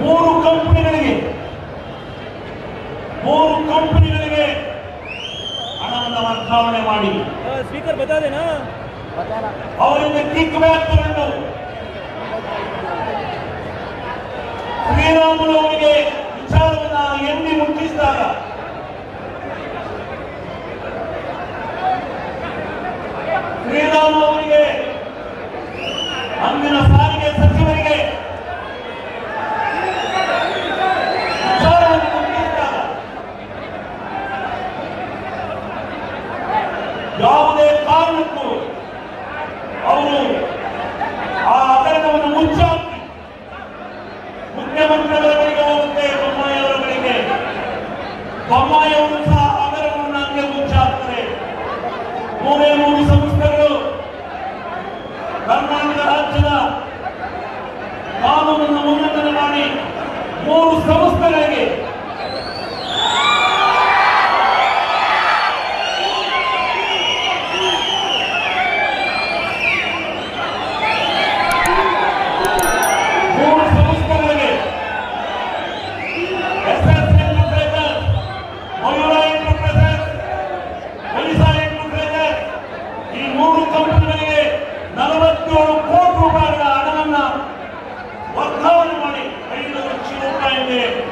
ಮೂರು ಕಂಪನಿಗಳಿಗೆ ಮೂರು ಕಂಪನಿಗಳಿಗೆ ಹಣವನ್ನು ವರ್ಗಾವಣೆ ಮಾಡಿ. ಸ್ಪೀಕರ್ ಬತಾ ದೇನಾ ಅವರಿಂದ ಕಿಕ್ ಬ್ಯಾಕ್ ತಗೊಂಡು. ಶ್ರೀರಾಮುಲು ಅವರಿಗೆ ವಿಚಾರವನ್ನ ಯಾವುದೇ ಕಾರಣಕ್ಕೂ ಅವರು ಆ ಅಕರಣವನ್ನು ಮುಚ್ಚಾಕಿ ಮುಖ್ಯಮಂತ್ರಿಗಳವರಿಗೆ ಹೋಗುತ್ತೆ ಬೊಮ್ಮಾಯಿಯವರಿಗೆ ಬೊಮ್ಮಾಯಿಯವರು ಸಹ ಅಕರಣವನ್ನು ಹಂಗೆ ಮುಚ್ಚಾಕ್ತಾರೆ ಮೂರೇ ಮೂರು ಸಂಸ್ಥೆಗಳು ಕರ್ನಾಟಕ ರಾಜ್ಯದ ಕಾನೂನನ್ನು ಉನ್ನತನ ಮಾಡಿ ಮೂರು ಮೂರು ಕಂಪನಿಗಳಿಗೆ ನಲವತ್ತೇಳು